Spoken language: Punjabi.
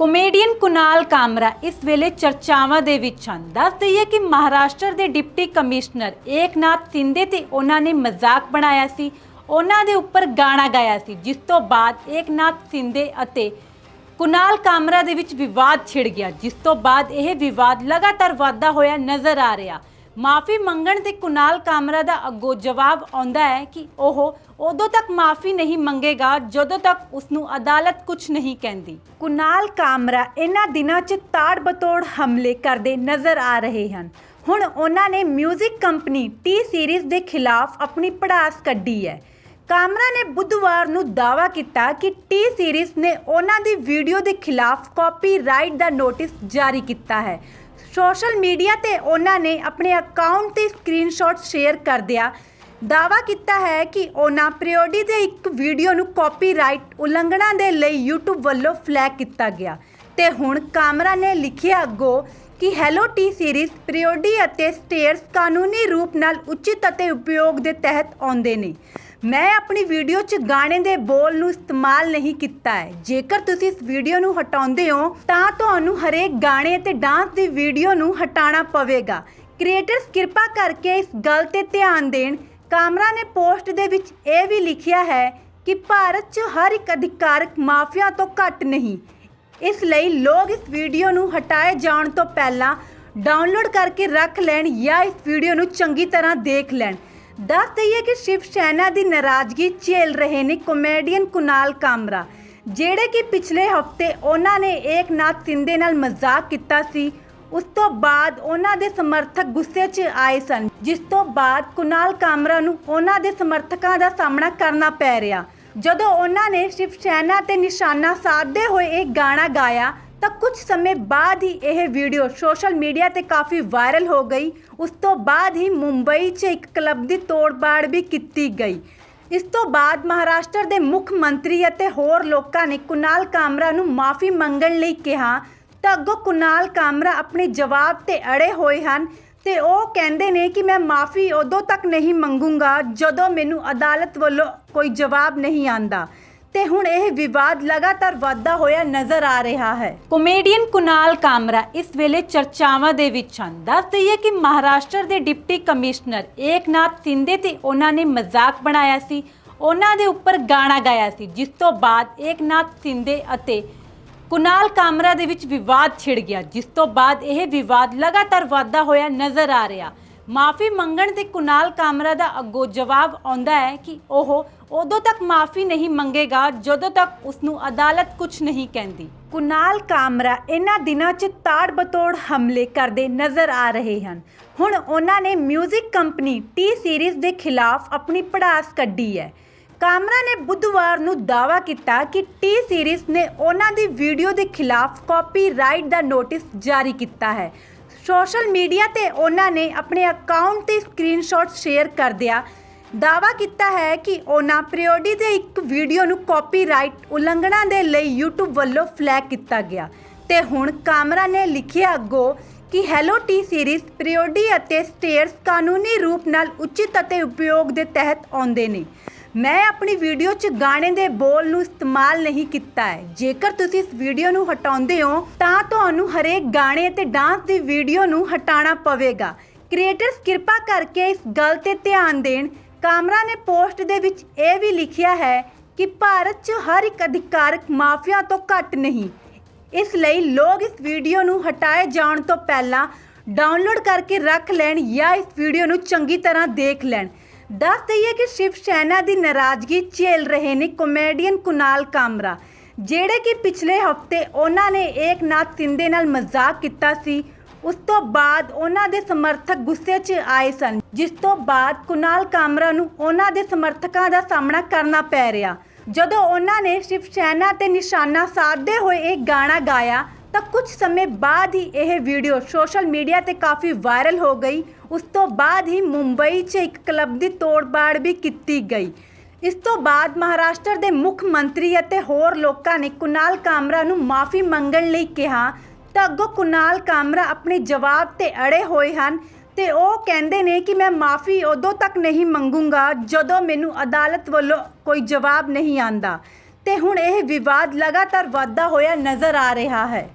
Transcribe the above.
ਕਾਮੇਡੀਅਨ ਕੁਨਾਲ ਕਾਮਰਾ ਇਸ ਵੇਲੇ ਚਰਚਾਵਾਂ ਦੇ ਵਿੱਚ ਹਨ। ਦੱਸ ਦਈਏ ਕਿ ਮਹਾਰਾਸ਼ਟਰ ਦੇ ਡਿਪਟੀ ਕਮਿਸ਼ਨਰ ਏਕਨਾਥ ਸਿੰਧੇ ਤੇ ਉਹਨਾਂ ਨੇ ਮਜ਼ਾਕ ਬਣਾਇਆ ਸੀ। ਉਹਨਾਂ ਦੇ ਉੱਪਰ ਗਾਣਾ ਗਾਇਆ ਸੀ। ਜਿਸ ਤੋਂ ਬਾਅਦ ਏਕਨਾਥ ਸਿੰਧੇ ਅਤੇ ਕੁਨਾਲ ਕਾਮਰਾ ਦੇ ਵਿੱਚ ਵਿਵਾਦ ਛਿੜ ਗਿਆ। ਜਿਸ ਤੋਂ ਬਾਅਦ ਇਹ ਵਿਵਾਦ ਲਗਾਤਾਰ ਵਾਧਾ ਹੋਇਆ ਨਜ਼ਰ ਆ ਰਿਹਾ। ਮਾਫੀ ਮੰਗਣ ਤੇ ਕੁਨਾਲ ਕਾਮਰਾ ਦਾ ਅੱਗੋਂ ਜਵਾਬ ਆਉਂਦਾ ਹੈ ਕਿ ਉਹ ਉਦੋਂ ਤੱਕ ਮਾਫੀ ਨਹੀਂ ਮੰਗੇਗਾ ਜਦੋਂ ਤੱਕ ਉਸ ਨੂੰ ਅਦਾਲਤ ਕੁਝ ਨਹੀਂ ਕਹਿੰਦੀ। ਕੁਨਾਲ ਕਾਮਰਾ ਇਹਨਾਂ ਦਿਨਾਂ 'ਚ ਤਾੜ ਬਤੋੜ ਹਮਲੇ ਕਰਦੇ ਨਜ਼ਰ ਆ ਰਹੇ ਹਨ। ਹੁਣ ਉਹਨਾਂ ਨੇ 뮤직 ਕੰਪਨੀ ਟੀ ਸੀਰੀਜ਼ ਦੇ ਖਿਲਾਫ ਆਪਣੀ ਪੜਾਸ ਕੱਢੀ ਹੈ। ਕਾਮਰਾ ਨੇ ਬੁੱਧਵਾਰ ਨੂੰ ਦਾਅਵਾ ਕੀਤਾ ਕਿ ਟੀ ਸੀਰੀਜ਼ ਨੇ ਉਹਨਾਂ ਦੀ ਵੀਡੀਓ ਦੇ ਖਿਲਾਫ ਕਾਪੀਰਾਈਟ ਦਾ ਨੋਟਿਸ ਜਾਰੀ ਕੀਤਾ ਹੈ। ਸੋਸ਼ਲ ਮੀਡੀਆ ਤੇ ਉਹਨਾਂ ਨੇ ਆਪਣੇ ਅਕਾਊਂਟ ਤੇ ਸਕਰੀਨਸ਼ਾਟ ਸ਼ੇਅਰ ਕਰਦਿਆਂ ਦਾਅਵਾ ਕੀਤਾ ਹੈ ਕਿ ਉਹਨਾਂ ਪ੍ਰਿਓਡੀ ਦੇ ਇੱਕ ਵੀਡੀਓ ਨੂੰ ਕਾਪੀਰਾਈਟ ਉਲੰਘਣਾ ਦੇ ਲਈ YouTube ਵੱਲੋਂ ਫਲੈਗ ਕੀਤਾ ਗਿਆ। ਤੇ ਹੁਣ ਕਾਮਰਾ ਨੇ ਲਿਖਿਆ ਅੱਗੋਂ ਕਿ ਹੈਲੋ ਟੀ ਸੀਰੀਜ਼ ਪ੍ਰਿਓਡੀ ਅਤੇ ਸਟੇਅਰਸ ਕਾਨੂੰਨੀ ਰੂਪ ਨਾਲ ਉਚਿਤ ਅਤੇ ਉਪਯੋਗ ਦੇ ਤਹਿਤ ਆਉਂਦੇ ਨੇ। ਮੈਂ ਆਪਣੀ ਵੀਡੀਓ 'ਚ ਗਾਣੇ ਦੇ ਬੋਲ ਨੂੰ ਇਸਤੇਮਾਲ ਨਹੀਂ ਕੀਤਾ ਹੈ। ਜੇਕਰ ਤੁਸੀਂ ਇਸ ਵੀਡੀਓ ਨੂੰ ਹਟਾਉਂਦੇ ਹੋ, ਤਾਂ ਤੁਹਾਨੂੰ ਹਰੇਕ ਗਾਣੇ ਅਤੇ ਡਾਂਸ ਦੀ ਵੀਡੀਓ ਨੂੰ ਹਟਾਉਣਾ ਪਵੇਗਾ। ਕ੍ਰੀਏਟਰਸ ਕਿਰਪਾ ਕਰਕੇ ਇਸ ਗੱਲ ਤੇ ਧਿਆਨ ਦੇਣ। ਕਾਮਰਾ ਨੇ ਪੋਸਟ ਦੇ ਵਿੱਚ ਇਹ ਵੀ ਲਿਖਿਆ ਹੈ ਕਿ ਭਾਰਤ 'ਚ ਹਰ ਇੱਕ ਅਧਿਕਾਰਕ ਮਾਫੀਆ ਤੋਂ ਘੱਟ ਨਹੀਂ। ਇਸ ਲਈ ਲੋਕ ਇਸ ਵੀਡੀਓ ਨੂੰ ਹਟਾਏ ਜਾਣ ਤੋਂ ਪਹਿਲਾਂ ਡਾਊਨਲੋਡ ਕਰਕੇ ਰੱਖ ਲੈਣ ਜਾਂ ਇਸ ਵੀਡੀਓ ਨੂੰ ਚੰਗੀ ਤਰ੍ਹਾਂ ਦੇਖ ਲੈਣ। ਦੱਸ ਦਈਏ ਕਿ ਸ਼ਿਵ ਸੈਨਾ ਦੀ ਨਾਰਾਜ਼ਗੀ ਝੇਲ ਰਹੇ ਨੇ ਕਾਮੇਡੀਅਨ ਕੁਨਾਲ ਕਾਮਰਾ, ਜਿਹੜੇ ਕਿ ਪਿਛਲੇ ਹਫ਼ਤੇ ਉਹਨਾਂ ਨੇ ਏਕਨਾਥ ਸਿੰਧੇ ਨਾਲ ਮਜ਼ਾਕ ਕੀਤਾ ਸੀ। ਉਸ ਤੋਂ ਬਾਅਦ ਉਹਨਾਂ ਦੇ ਸਮਰਥਕ ਗੁੱਸੇ 'ਚ ਆਏ ਸਨ, ਜਿਸ ਤੋਂ ਬਾਅਦ ਕੁਨਾਲ ਕਾਮਰਾ ਨੂੰ ਉਹਨਾਂ ਦੇ ਸਮਰਥਕਾਂ ਦਾ ਸਾਹਮਣਾ ਕਰਨਾ ਪੈ ਰਿਹਾ। ਜਦੋਂ ਉਹਨਾਂ ਨੇ ਸ਼ਿਵ ਸੈਨਾ ਤੇ ਨਿਸ਼ਾਨਾ ਸਾਧਦੇ ਹੋਏ ਇਹ ਗਾਣਾ ਗਾਇਆ ਤਾਂ ਕੁਝ ਸਮੇਂ ਬਾਅਦ ਹੀ ਇਹ ਵੀਡੀਓ ਸੋਸ਼ਲ ਮੀਡੀਆ ਤੇ ਕਾਫੀ ਵਾਇਰਲ ਹੋ ਗਈ। ਉਸ ਤੋਂ ਬਾਅਦ ਹੀ ਮੁੰਬਈ 'ਚ ਇੱਕ ਕਲੱਬ ਦੀ ਤੋੜਬਾੜ ਵੀ ਕੀਤੀ ਗਈ। ਇਸ ਤੋਂ ਬਾਅਦ ਮਹਾਰਾਸ਼ਟਰ ਦੇ ਮੁੱਖ ਮੰਤਰੀ ਅਤੇ ਹੋਰ ਲੋਕਾਂ ਨੇ ਕੁਨਾਲ ਕਾਮਰਾ ਨੂੰ ਮਾਫੀ ਮੰਗਣ ਲਈ ਕਿਹਾ। ਤਾਂ ਅੱਗੋਂ ਕੁਨਾਲ ਕਾਮਰਾ ਆਪਣੇ ਜਵਾਬ ਤੇ ਅੜੇ ਹੋਏ ਹਨ ਤੇ ਉਹ ਕਹਿੰਦੇ ਨੇ ਕਿ ਮੈਂ ਮਾਫੀ ਉਦੋਂ ਤੱਕ ਨਹੀਂ ਮੰਗੂੰਗਾ ਜਦੋਂ ਮੈਨੂੰ ਅਦਾਲਤ ਵੱਲੋਂ ਕੋਈ ਜਵਾਬ ਨਹੀਂ ਆਂਦਾ। ਤੇ ਹੁਣ ਇਹ ਵਿਵਾਦ ਲਗਾਤਾਰ ਵਧਦਾ ਹੋਇਆ ਨਜ਼ਰ ਆ ਰਿਹਾ ਹੈ। ਕਾਮੇਡੀਅਨ ਕੁਨਾਲ ਕਾਮਰਾ ਇਸ ਵੇਲੇ ਚਰਚਾਵਾਂ ਦੇ ਵਿੱਚ ਹਨ। ਦੱਸ ਦਈਏ ਕਿ ਮਹਾਰਾਸ਼ਟਰ ਦੇ ਡਿਪਟੀ ਕਮਿਸ਼ਨਰ ਏਕਨਾਥ ਸਿੰਧੇ ਤੇ ਉਹਨਾਂ ਨੇ ਮਜ਼ਾਕ ਬਣਾਇਆ ਸੀ। ਉਹਨਾਂ ਦੇ ਉੱਪਰ ਗਾਣਾ ਗਾਇਆ ਸੀ, ਜਿਸ ਤੋਂ ਬਾਅਦ ਏਕਨਾਥ ਸਿੰਧੇ ਅਤੇ ਕੁਨਾਲ ਕਾਮਰਾ ਦੇ ਵਿੱਚ ਵਿਵਾਦ ਛਿੜ ਗਿਆ, ਜਿਸ ਤੋਂ ਬਾਅਦ ਇਹ ਵਿਵਾਦ ਲਗਾਤਾਰ ਵਾਧਾ ਹੋਇਆ ਨਜ਼ਰ ਆ ਰਿਹਾ। ਮਾਫੀ ਮੰਗਣ ਤੇ ਕੁਨਾਲ ਕਾਮਰਾ ਦਾ ਅੱਗੋਂ ਜਵਾਬ ਆਉਂਦਾ ਹੈ ਕਿ ਉਹ ਉਦੋਂ ਤੱਕ ਮਾਫੀ ਨਹੀਂ ਮੰਗੇਗਾ ਜਦੋਂ ਤੱਕ ਉਸ ਨੂੰ ਅਦਾਲਤ ਕੁਝ ਨਹੀਂ ਕਹਿੰਦੀ। ਕੁਨਾਲ ਕਾਮਰਾ ਇਹਨਾਂ ਦਿਨਾਂ 'ਚ ਤਾੜ ਬਤੋੜ ਹਮਲੇ ਕਰਦੇ ਨਜ਼ਰ ਆ ਰਹੇ ਹਨ। ਹੁਣ ਉਹਨਾਂ ਨੇ 뮤직 ਕੰਪਨੀ ਟੀ ਸੀਰੀਜ਼ ਦੇ ਖਿਲਾਫ ਆਪਣੀ ਪੜਾਸ ਕੱਢੀ ਹੈ। ਕਾਮਰਾ ਨੇ ਬੁੱਧਵਾਰ ਨੂੰ ਦਾਅਵਾ ਕੀਤਾ ਕਿ ਟੀ ਸੀਰੀਜ਼ ਨੇ ਉਹਨਾਂ ਦੀ ਵੀਡੀਓ ਦੇ ਖਿਲਾਫ ਕਾਪੀਰਾਈਟ ਦਾ ਨੋਟਿਸ ਜਾਰੀ ਕੀਤਾ ਹੈ। ਸੋਸ਼ਲ ਮੀਡੀਆ ਤੇ ਉਹਨਾਂ ਨੇ ਆਪਣੇ ਅਕਾਊਂਟ ਤੇ ਸਕਰੀਨਸ਼ਾਟ ਸ਼ੇਅਰ ਕਰਦਿਆਂ ਦਾਅਵਾ ਕੀਤਾ ਹੈ ਕਿ ਉਹਨਾਂ ਪ੍ਰਿਓਡੀ ਦੇ ਇੱਕ ਵੀਡੀਓ ਨੂੰ ਕਾਪੀਰਾਈਟ ਉਲੰਘਣਾ ਦੇ ਲਈ YouTube ਵੱਲੋਂ ਫਲੈਗ ਕੀਤਾ ਗਿਆ। ਤੇ ਹੁਣ ਕਾਮਰਾ ਨੇ ਲਿਖਿਆ ਅੱਗੋਂ ਕਿ ਹੈਲੋ ਟੀ ਸੀਰੀਜ਼ ਪ੍ਰਿਓਡੀ ਅਤੇ ਸਟੇਅਰਸ ਕਾਨੂੰਨੀ ਰੂਪ ਨਾਲ ਉਚਿਤ ਅਤੇ ਉਪਯੋਗ ਦੇ ਤਹਿਤ ਆਉਂਦੇ ਨੇ। ਮੈਂ ਆਪਣੀ ਵੀਡੀਓ 'ਚ ਗਾਣੇ ਦੇ ਬੋਲ ਨੂੰ ਇਸਤੇਮਾਲ ਨਹੀਂ ਕੀਤਾ ਹੈ। ਜੇਕਰ ਤੁਸੀਂ ਇਸ ਵੀਡੀਓ ਨੂੰ ਹਟਾਉਂਦੇ ਹੋ, ਤਾਂ ਤੁਹਾਨੂੰ ਹਰੇਕ ਗਾਣੇ ਅਤੇ ਡਾਂਸ ਦੀ ਵੀਡੀਓ ਨੂੰ ਹਟਾਉਣਾ ਪਵੇਗਾ। ਕ੍ਰੀਏਟਰਸ, ਕਿਰਪਾ ਕਰਕੇ ਇਸ ਗੱਲ ਤੇ ਧਿਆਨ ਦੇਣ। ਕਾਮਰਾ ਨੇ ਪੋਸਟ ਦੇ ਵਿੱਚ ਇਹ ਵੀ ਲਿਖਿਆ ਹੈ ਕਿ ਭਾਰਤ 'ਚ ਹਰ ਇੱਕ ਅਧਿਕਾਰਕ ਮਾਫੀਆ ਤੋਂ ਘੱਟ ਨਹੀਂ। ਇਸ ਲਈ ਲੋਕ ਇਸ ਵੀਡੀਓ ਨੂੰ ਹਟਾਏ ਜਾਣ ਤੋਂ ਪਹਿਲਾਂ ਡਾਊਨਲੋਡ ਕਰਕੇ ਰੱਖ ਲੈਣ ਜਾਂ ਇਸ ਵੀਡੀਓ ਨੂੰ ਚੰਗੀ ਤਰ੍ਹਾਂ ਦੇਖ ਲੈਣ। ਦੱਸ ਦਈਏ ਕਿ ਸ਼ਿਵ ਸੈਨਾ ਦੀ ਨਾਰਾਜ਼ਗੀ ਝੇਲ ਰਹੇ ਨੇ ਕਾਮੇਡੀਅਨ ਕੁਨਾਲ ਕਾਮਰਾ, ਜਿਹੜੇ ਕਿ ਪਿਛਲੇ ਹਫ਼ਤੇ ਉਹਨਾਂ ਨੇ ਏਕਨਾਥ ਸਿੰਧੇ ਨਾਲ ਮਜ਼ਾਕ ਕੀਤਾ ਸੀ। ਉਸ ਤੋਂ ਬਾਅਦ ਉਹਨਾਂ ਦੇ ਸਮਰਥਕ ਗੁੱਸੇ 'ਚ ਆਏ ਸਨ, ਜਿਸ ਤੋਂ ਬਾਅਦ ਕੁਨਾਲ ਕਾਮਰਾ ਨੂੰ ਉਹਨਾਂ ਦੇ ਸਮਰਥਕਾਂ ਦਾ ਸਾਹਮਣਾ ਕਰਨਾ ਪੈ ਰਿਹਾ। ਜਦੋਂ ਉਹਨਾਂ ਨੇ ਸ਼ਿਵ ਸੈਨਾ ਤੇ ਨਿਸ਼ਾਨਾ ਸਾਧਦੇ ਹੋਏ ਇਹ ਗਾਣਾ ਗਾਇਆ ਤਾਂ ਕੁਝ ਸਮੇਂ ਬਾਅਦ ਹੀ ਇਹ ਵੀਡੀਓ ਸੋਸ਼ਲ ਮੀਡੀਆ ਤੇ ਕਾਫੀ ਵਾਇਰਲ ਹੋ ਗਈ। ਉਸ ਤੋਂ ਬਾਅਦ ਹੀ ਮੁੰਬਈ 'ਚ ਇੱਕ ਕਲੱਬ ਦੀ ਤੋੜਬਾੜ ਵੀ ਕੀਤੀ ਗਈ। ਇਸ ਤੋਂ ਬਾਅਦ ਮਹਾਰਾਸ਼ਟਰ ਦੇ ਮੁੱਖ ਮੰਤਰੀ ਅਤੇ ਹੋਰ ਲੋਕਾਂ ਨੇ ਕੁਨਾਲ ਕਾਮਰਾ ਨੂੰ ਮਾਫੀ ਮੰਗਣ ਲਈ ਕਿਹਾ ਤਾਂ ਅੱਗੋਂ ਕੁਨਾਲ ਕਾਮਰਾ ਆਪਣੇ ਜਵਾਬ ਤੇ ਅੜੇ ਹੋਏ ਹਨ ਤੇ ਉਹ ਕਹਿੰਦੇ ਨੇ ਕਿ ਮੈਂ ਮਾਫੀ ਉਦੋਂ ਤੱਕ ਨਹੀਂ ਮੰਗੂੰਗਾ ਜਦੋਂ ਮੈਨੂੰ ਅਦਾਲਤ ਵੱਲੋਂ ਕੋਈ ਜਵਾਬ ਨਹੀਂ ਆਂਦਾ। ਤੇ ਹੁਣ ਇਹ ਵਿਵਾਦ ਲਗਾਤਾਰ ਵੱਧਦਾ ਹੋਇਆ ਨਜ਼ਰ ਆ ਰਿਹਾ ਹੈ।